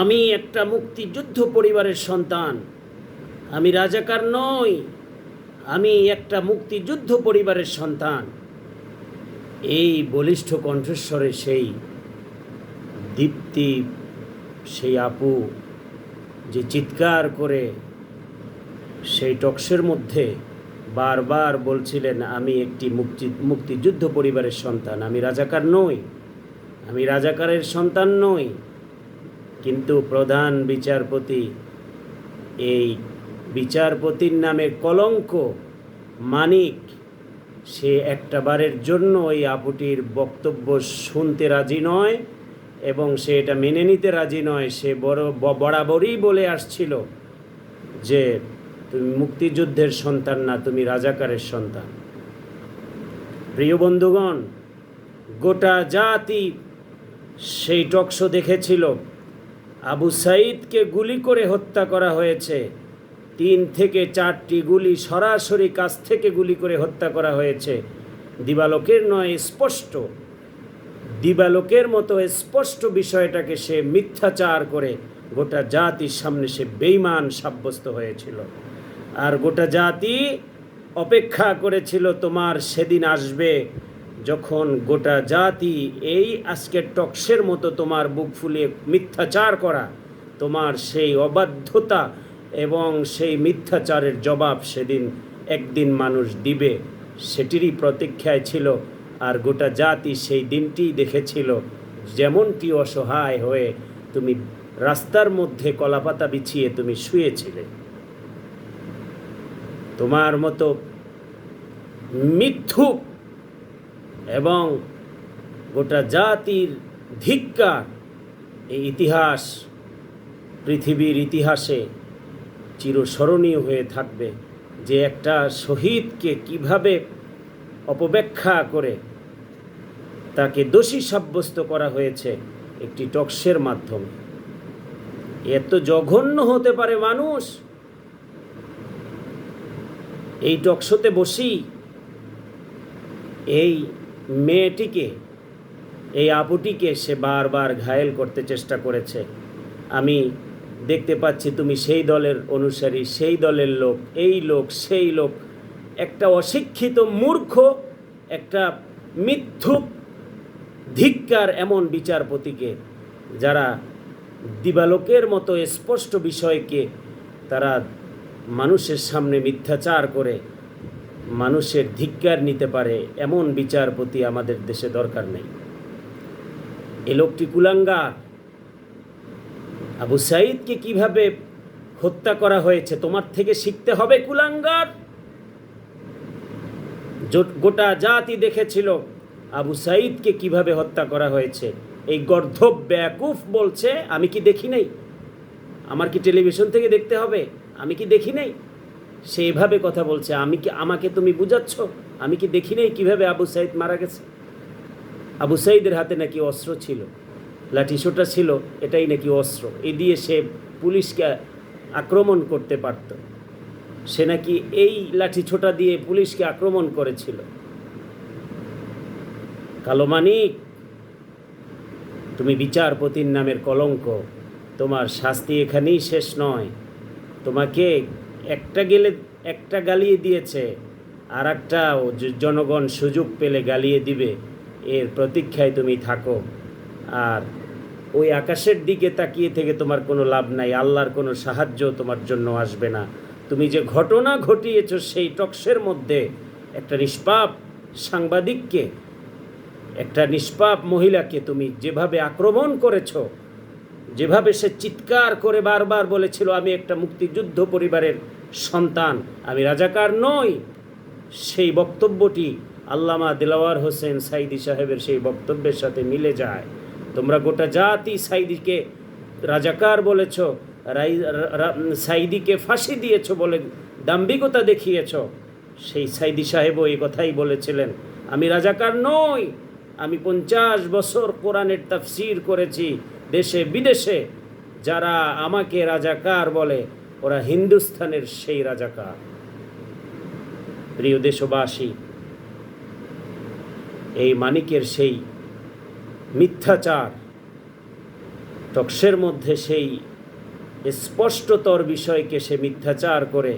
আমি একটা মুক্তিযুদ্ধ পরিবারের সন্তান। আমি রাজাকার নই, আমি একটা মুক্তিযুদ্ধ পরিবারের সন্তান। এই বলিষ্ঠ কণ্ঠস্বরে সেই দীপ্তি, সেই আপু যে চিৎকার করে সেই টক্সের মধ্যে বারবার বলছিলেন, আমি একটি মুক্তি, মুক্তিযুদ্ধ পরিবারের সন্তান, আমি রাজাকার নই, আমি রাজাকারের সন্তান নই। কিন্তু প্রধান বিচারপতি এই বিচারপতির নামে কলঙ্ক, মানিক, সে একটা বারের জন্য ওই আপুটির বক্তব্য শুনতে রাজি নয় এবং সে এটা মেনে নিতে রাজি নয়। সে বড় বরাবরই বলে আসছিল যে, তুমি মুক্তিযুদ্ধের সন্তান না, তুমি রাজাকারের সন্তান। প্রিয় বন্ধুগণ, গোটা জাতি সেই টকশো দেখেছিল। আবু সাইদকে গুলি করে হত্যা করা হয়েছে। তিন থেকে চারটি গুলি সরাসরি কাছ থেকে গুলি করে হত্যা করা হয়েছে। দিবালোকের নয়, স্পষ্ট। দিবালোকের মতো স্পষ্ট বিষয়টাকে সে মিথ্যাচার করে গোটা জাতির সামনে সে বেইমান সাব্যস্ত হয়েছিল। আর গোটা জাতি অপেক্ষা করেছিল, তোমার সেদিন আসবে যখন গোটা জাতি এই আজকের টক্সের মতো তোমার বুক ফুলিয়ে মিথ্যাচার করা, তোমার সেই অবাধ্যতা এবং সেই মিথ্যাচারের জবাব সেদিন একদিন মানুষ দিবে, সেটিরই প্রতীক্ষায় ছিল। আর গোটা জাতি সেই দিনটি দেখেছিল, যেমনটি অসহায় হয়ে তুমি রাস্তার মধ্যে কলাপাতা বিছিয়ে তুমি শুয়েছিলে। তোমার মতো মিথ্যুক এবং গোটা জাতির ধিক্কার এই ইতিহাস, পৃথিবীর ইতিহাসে চিরস্মরণীয় হয়ে থাকবে যে একটা শহীদকে কীভাবে অপব্যাখ্যা করে তাকে দোষী সাব্যস্ত করা হয়েছে একটি টক্সের মাধ্যমে। এত জঘন্য হতে পারে মানুষ। এই টকশোতে বসি এই মেয়েটিকে, এই আপুটিকে সে বারবার ঘায়েল করতে চেষ্টা করেছে। আমি দেখতে পাচ্ছি তুমি সেই দলের অনুসারী, সেই দলের লোক, এই লোক, সেই লোক। একটা অশিক্ষিত মূর্খ, একটা মিথ্যুক, ধিক্কার এমন বিচারপতিকে, যারা দিবালোকের মতো স্পষ্ট বিষয়কে তারা মানুষের সামনে মিথ্যাচার করে। মানুষের ধিক্কার নিতে পারে এমন বিচারপতি আমাদের দেশে দরকার নেই। এ লোকটি কুলাঙ্গার। আবু সাইদকে কীভাবে হত্যা করা হয়েছে তোমার থেকে শিখতে হবে কুলাঙ্গার? গোটা জাতি দেখেছিল আবু সাইদকে কীভাবে হত্যা করা হয়েছে। এই গর্ধব ব্যাকুফ বলছে, আমি কি দেখি নাই? আমার কি টেলিভিশন থেকে দেখতে হবে? আমি কি দেখি নাই? সে এভাবে কথা বলছে। আমি কি, আমাকে তুমি বুঝাচ্ছ? আমি কি দেখি নাই কীভাবে আবু সাইদ মারা গেছে? আবু সাইদের হাতে নাকি অস্ত্র ছিল। লাঠিসোটা ছিল, এটাই নাকি অস্ত্র। এ দিয়ে সে পুলিশকে আক্রমণ করতে পারত। সে নাকি এই লাঠি ছোটা দিয়ে পুলিশকে আক্রমণ করেছিল। কালো মানিক, তুমি বিচারপতির নামের কলঙ্ক। তোমার শাস্তি এখানেই শেষ নয়। তোমাকে একটা গেলে, একটা গালিয়ে দিয়েছে আর একটা জনগণ সুযোগ পেলে গালিয়ে দিবে, এর প্রতীক্ষায় তুমি থাকো। আর ওই আকাশের দিকে তাকিয়ে থেকে তোমার কোনো লাভ নাই, আল্লাহর কোনো সাহায্য তোমার জন্য আসবে না। তুমি যে ঘটনা ঘটিয়েছো সেই টক্সের মধ্যে একটা নিষ্পাপ সাংবাদিককে, একটা নিষ্পাপ মহিলাকে তুমি যেভাবে আক্রমণ করেছ যেভাবে সে চিৎকার করে বারবার বলেছিল, আমি একটা মুক্তিযুদ্ধ পরিবারের সন্তান, আমি রাজাকার নই। সেই বক্তব্যটি আল্লামা দিলাওয়ার হোসেন সাইদি সাহেবের সেই বক্তব্যের সাথে মিলে যায়। তোমরা গোটা জাতি সাইদিকে রাজাকার বলেছ সাইদিকে ফাঁসি দিয়েছ বলে দাম্ভিকতা দেখিয়েছ? সেই সাইদি সাহেবও এই কথাই বলেছিলেন, আমি রাজাকার নই, আমি পঞ্চাশ বছর কোরআনের তাফসির করেছি দেশে বিদেশে যারা আমাকে রাজাকার বলে, ওরা হিন্দুস্থানের সেই রাজাকার। প্রিয় দেশবাসী, এই মানিকের সেই মিথ্যাচার টক্সের মধ্যে সেই স্পষ্টতর বিষয়কে সে মিথ্যাচার করে,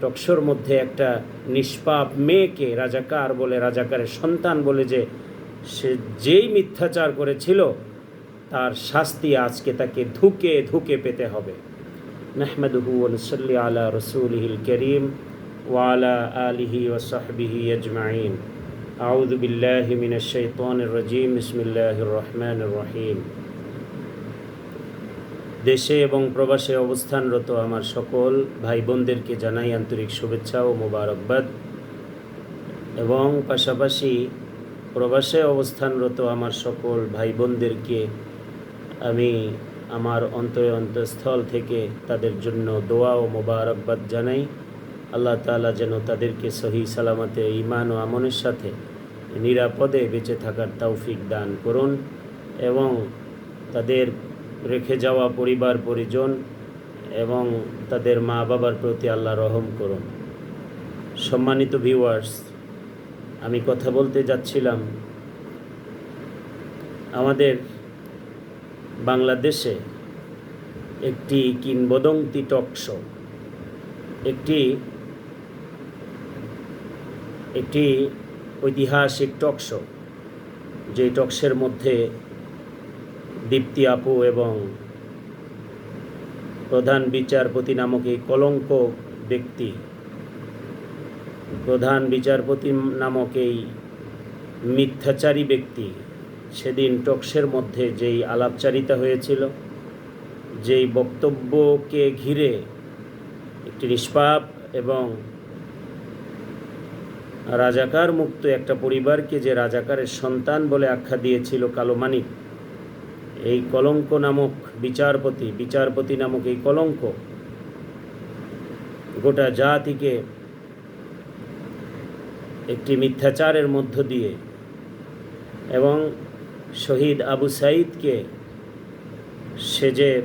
টকশোর মধ্যে একটা নিষ্পাপ মেয়েকে রাজাকার বলে, রাজাকারের সন্তান বলে যে সে যেই মিথ্যাচার করেছিল তার শাস্তি আজকে তাকে ধুকে ধুকে পেতে হবে। নাহমাদুহু ওনসল্লি আলা রসুলহিল করিম ওয়ালা আলিহি ওসহবিহি আজমাইন। আউযু বিল্লাহি মিনাশ শাইতানির রাজিম। বিসমিল্লাহির রহমানির রহিম। দেশে এবং প্রবাসে অবস্থানরত আমার সকল ভাই বোনদেরকে জানাই আন্তরিক শুভেচ্ছা ও মোবারকবাদ। এবং পাশাপাশি প্রবাসে অবস্থানরত আমার সকল ভাই বোনদেরকে আমি আমার অন্তরে অন্তঃস্থল থেকে তাদের জন্য দোয়া ও মোবারকবাদ জানাই। আল্লাহ তাআলা যেন তাদেরকে সহি সালামতে ইমান ও আমনের সাথে নিরাপদে বেঁচে থাকার তৌফিক দান করুন এবং তাদের রেখে যাওয়া পরিবার, পরিজন এবং তাদের মা বাবার প্রতি আল্লাহ রহম করুন। সম্মানিত ভিউয়ার্স আমি কথা বলতে যাচ্ছিলাম। আমাদের বাংলাদেশে একটি কিংবদন্তি টকশো একটি একটি ঐতিহাসিক টকশো যে টকশের মধ্যে দীপ্তি আপু এবং প্রধান বিচারপতি নামক এই কলঙ্ক ব্যক্তি, প্রধান বিচারপতি নামক এই মিথ্যাচারী ব্যক্তি সেদিন টকশের মধ্যে যেই আলাপচারিতা হয়েছিল, যেই বক্তব্যকে ঘিরে একটি নিষ্পাপ এবং রাজাকার মুক্ত একটা পরিবারকে যে রাজাকারের সন্তান বলে আখ্যা দিয়েছিল কালো মানিক, এই কলঙ্ক নামক বিচারপতি বিচারপতি নামক এই কলঙ্ক গোটা জাতিকে একটি মিথ্যাচারের মধ্য দিয়ে এবং শহীদ আবু সাইদকে সে যে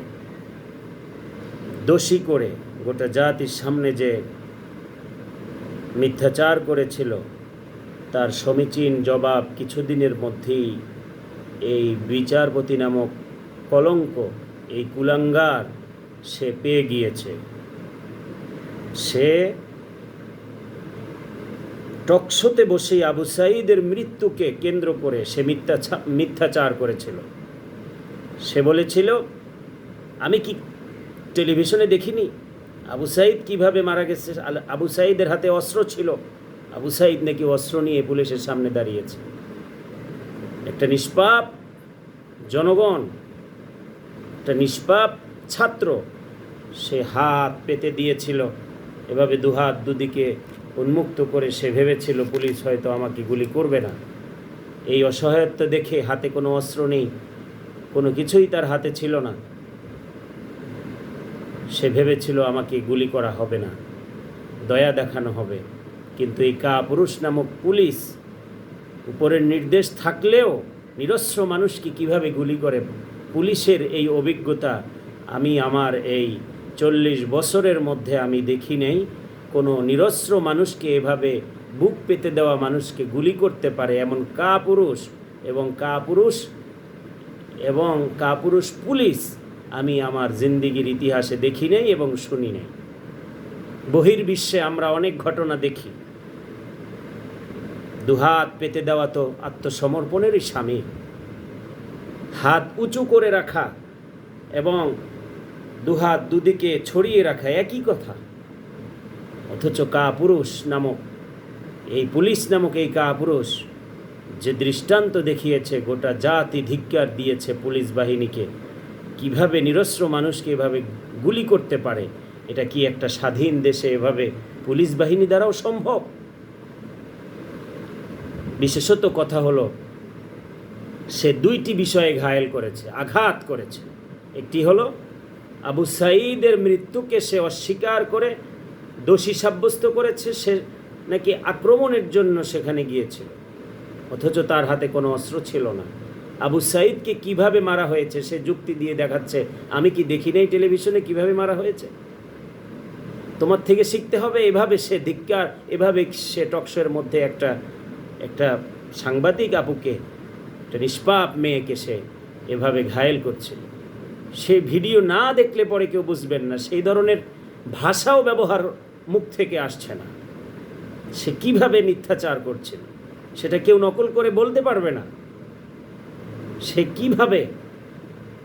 দোষী করে গোটা জাতির সামনে যে মিথ্যাচার করেছিল, তার সমীচীন জবাব কিছুদিনের মধ্যেই এই বিচারপতি নামক কলঙ্ক, এই কুলাঙ্গার সে পেয়ে গিয়েছে। সে টকশোতে বসেই আবু সাঈদের মৃত্যুকে কেন্দ্র করে সে মিথ্যা মিথ্যাচার করেছিল। সে বলেছিল, আমি কি টেলিভিশনে দেখিনি? আবু সাইদ কীভাবে মারা গেছে? আবু সাইদের হাতে অস্ত্র ছিল। আবু সাইদ নাকি অস্ত্র নিয়ে পুলিশের সামনে দাঁড়িয়েছে। একটা নিষ্পাপ জনগণ, একটা নিষ্পাপ ছাত্র, সে হাত পেতে দিয়েছিল। এভাবে দুহাত দুদিকে উন্মুক্ত করে সে ভেবেছিল, পুলিশ হয়তো আমাকে গুলি করবে না। এই অসহায়ত্ব দেখে হাতে কোনো অস্ত্র নেই, কোনো কিছুই তার হাতে ছিল না। সে ভেবেছিল, আমাকে গুলি করা হবে না, দয়া দেখানো হবে। কিন্তু এই কা পুরুষ নামক পুলিশ উপরের নির্দেশ থাকলেও নিরস্ত্র মানুষকে কীভাবে গুলি করে? পুলিশের এই অভিজ্ঞতা আমি আমার এই চল্লিশ বছরের মধ্যে আমি দেখি নেই। কোনো নিরস্ত্র মানুষকে এভাবে বুক পেতে দেওয়া মানুষকে গুলি করতে পারে এমন কা পুরুষ এবং কা পুরুষ এবং কাপুরুষ পুলিশ আমি আমার জিন্দিগির ইতিহাসে দেখি নাই এবং শুনি নাই। বহির্বিশ্বে আমরা অনেক ঘটনা দেখি। দুহাত পেতে দেওয়া তো আত্মসমর্পণেরই স্বামী। হাত উঁচু করে রাখা এবং দুহাত দুদিকে ছড়িয়ে রাখা একই কথা। অথচ কা পুরুষ নামক, এই পুলিশ নামক এই কা পুরুষ যে দৃষ্টান্ত দেখিয়েছে, গোটা জাতি ধিক্কার দিয়েছে পুলিশ বাহিনীকে, কীভাবে নিরস্ত্র মানুষকে এভাবে গুলি করতে পারে? এটা কি একটা স্বাধীন দেশে এভাবে পুলিশ বাহিনী দ্বারাও সম্ভব? বিশেষত কথা হলো, সে দুইটি বিষয়ে ঘায়েল করেছে, আঘাত করেছে। একটি হলো, আবু সাঈদের মৃত্যুকে সে অস্বীকার করে দোষী সাব্যস্ত করেছে সে নাকি আক্রমণের জন্য সেখানে গিয়েছিল। অথচ তার হাতে কোনো অস্ত্র ছিল না। আবু সাঈদকে কীভাবে মারা হয়েছে সে যুক্তি দিয়ে দেখাচ্ছে, আমি কি দেখি নাই টেলিভিশনে কীভাবে মারা হয়েছে? তোমার থেকে শিখতে হবে এভাবে সে ধিক্কার, এভাবে সে টকশোর মধ্যে একটা একটা সাংবাদিক আপুকে, একটা নিষ্পাপ মেয়েকে সে এভাবে ঘায়েল করছিল। সে ভিডিও না দেখলে পরে কেউ বুঝবেন না। সেই ধরনের ভাষাও ব্যবহার মুখ থেকে আসছে না। সে কীভাবে মিথ্যাচার করছিল সেটা কেউ নকল করে বলতে পারবে না। সে কীভাবে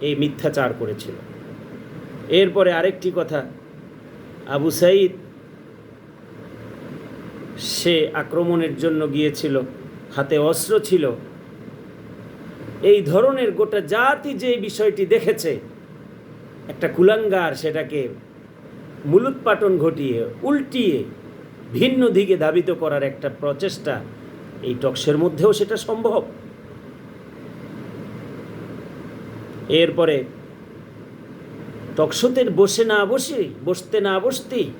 এই মিথ্যাচার করেছিল? এরপরে আরেকটি কথা। আবু সাইদ সে আক্রমণের জন্য গিয়েছিল, হাতে অস্ত্র ছিল। এই ধরনের গোটা জাতি যে বিষয়টি দেখেছে, একটা কুলাঙ্গার সেটাকে মূলোৎপাটন ঘটিয়ে, উল্টিয়ে, ভিন্ন দিকে ধাবিত করার একটা প্রচেষ্টা এই টক্সের মধ্যেও সেটা সম্ভব। এরপরে টকশোতে বসে না বসে, বসতে না বসতেই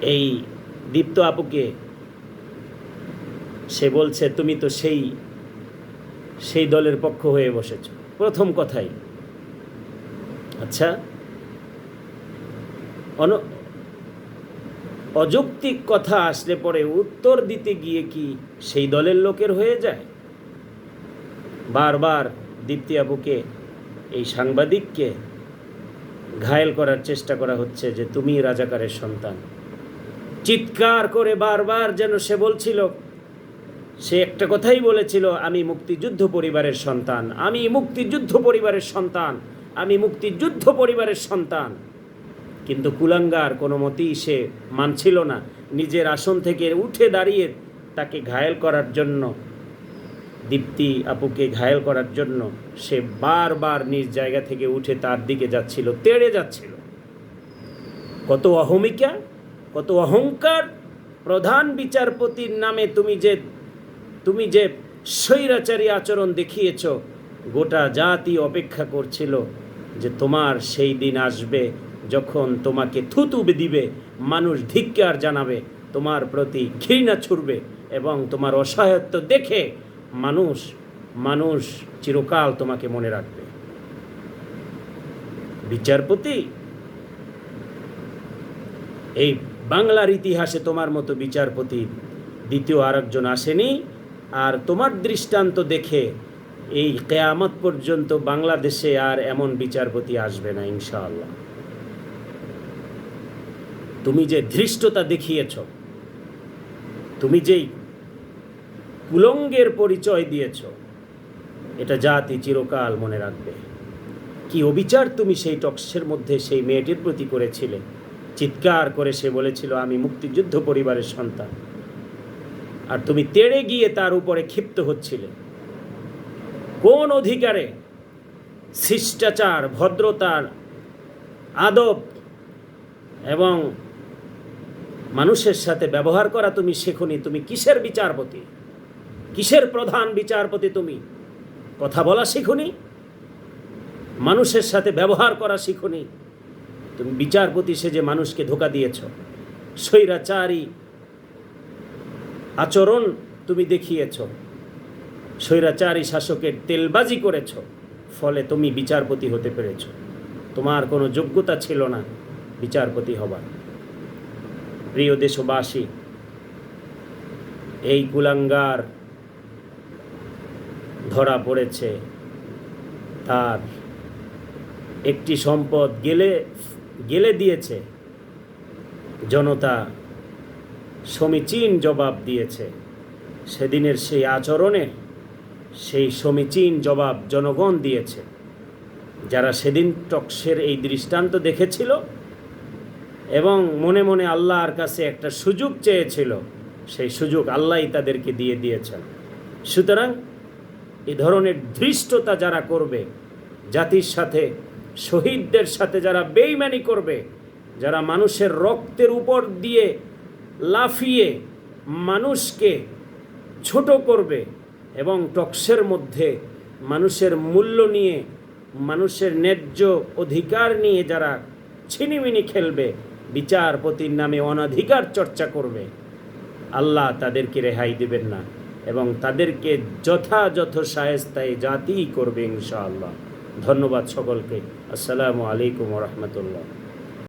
এই দীপ্ত আপুকে সে বলছে, তুমি তো সেই সেই দলের পক্ষ হয়ে বসেছ। প্রথম কথাই। আচ্ছা অন, অযৌক্তিক কথা আসলে পরে উত্তর দিতে গিয়ে কি সেই দলের লোকের হয়ে যায়? বারবার দীপ্তি আবুকে এই সাংবাদিককে ঘায়েল করার চেষ্টা করা হচ্ছে যে তুমি রাজাকারের সন্তান। চিৎকার করে বারবার যেন সে বলছিল, সে একটা কথাই বলেছিল, আমি মুক্তিযুদ্ধ পরিবারের সন্তান, আমি মুক্তিযুদ্ধ পরিবারের সন্তান, আমি মুক্তিযুদ্ধ পরিবারের সন্তান। কিন্তু কুলাঙ্গার কোনো মতেই সে মানছিল না। নিজের আসন থেকে উঠে দাঁড়িয়ে তাকে ঘায়েল করার জন্য, দীপ্তি আপুকে ঘায়েল করার জন্য সে বারবার নিজ জায়গা থেকে উঠে তার দিকে যাচ্ছিল, তেড়ে যাচ্ছিল। কত অহমিকা, কত অহংকার, প্রধান বিচারপতির নামে তুমি যে তুমি যে স্বৈরাচারী আচরণ দেখিয়েছ, গোটা জাতি অপেক্ষা করছিল যে তোমার সেই দিন আসবে। যখন তোমাকে থুতু দিবে, মানুষ ধিক্কার জানাবে, তোমার প্রতি ঘৃণা ছুড়বে এবং তোমার অসহায়ত্ব দেখে মানুষ মানুষ চিরকাল তোমাকে মনে রাখবে। বিচারপতি, এই বাংলার ইতিহাসে তোমার মতো বিচারপতি দ্বিতীয় আরেকজন আসেনি আর তোমার দৃষ্টান্ত দেখে এই কেয়ামত পর্যন্ত বাংলাদেশে আর এমন বিচারপতি আসবে না, ইনশাআল্লাহ। তুমি যে ধৃষ্টতা দেখিয়েছ, তুমি যেই কুলঙ্গের পরিচয় দিয়েছ, এটা জাতি চিরকাল মনে রাখবে। কি অবিচার তুমি সেই টক্সের মধ্যে সেই মেয়েটির প্রতি করেছিলে? চিৎকার করে সে বলেছিল, আমি মুক্তিযুদ্ধ পরিবারের সন্তান। আর তুমি তেড়ে গিয়ে তার উপরে ক্ষিপ্ত হচ্ছিলে। কোন অধিকারে শিষ্টাচার, ভদ্রতার আদব এবং মানুষের সাথে ব্যবহার করা তুমি শেখনি, তুমি কিসের বিচারপতি? কিসের প্রধান বিচারপতি তুমি? কথা বলা শিখুনি? মানুষের সাথে ব্যবহার করা শিখুনি? তুমি বিচারপতি সেজে মানুষকে ধোকা দিয়েছ। স্বৈরাচারী আচরণ তুমি দেখিয়েছ। স্বৈরাচারী শাসকের তেলবাজি করেছ। ফলে তুমি বিচারপতি হতে পেরেছ। তোমার কোনো যোগ্যতা ছিল না বিচারপতি হবার। প্রিয় দেশবাসী, এই কুলাঙ্গার ধরা পড়েছে। তার একটি সম্পদ গেলে গেলে দিয়েছে। জনতা সমীচীন জবাব দিয়েছে। সেদিনের সেই আচরণের সেই সমীচীন জবাব জনগণ দিয়েছে। যারা সেদিন টক্সের এই দৃষ্টান্ত দেখেছিল এবং মনে মনে আল্লাহর কাছে একটা সুযোগ চেয়েছিল, সেই সুযোগ আল্লাহই তাদেরকে দিয়ে দিয়েছেন। সুতরাং এ ধরনের ধৃষ্টতা যারা করবে, জাতির সাথে, শহীদদের সাথে যারা বেইমানি করবে, যারা মানুষের রক্তের উপর দিয়ে লাফিয়ে মানুষকে ছোট করবে এবং টক্সের মধ্যে মানুষের মূল্য নিয়ে, মানুষের ন্যায্য অধিকার নিয়ে যারা ছিনিমিনি খেলবে বিচারপতির নামে অনাধিকার চর্চা করবে। আল্লাহ তাদেরকে রেহাই দেবেন না এবং তাদেরকে যথাযথ সায়স্তায় জাতি করবে ইনশাআল্লাহ। ধন্যবাদ সকলকে। আসসালামু আলাইকুম রহমতুল্লাহ।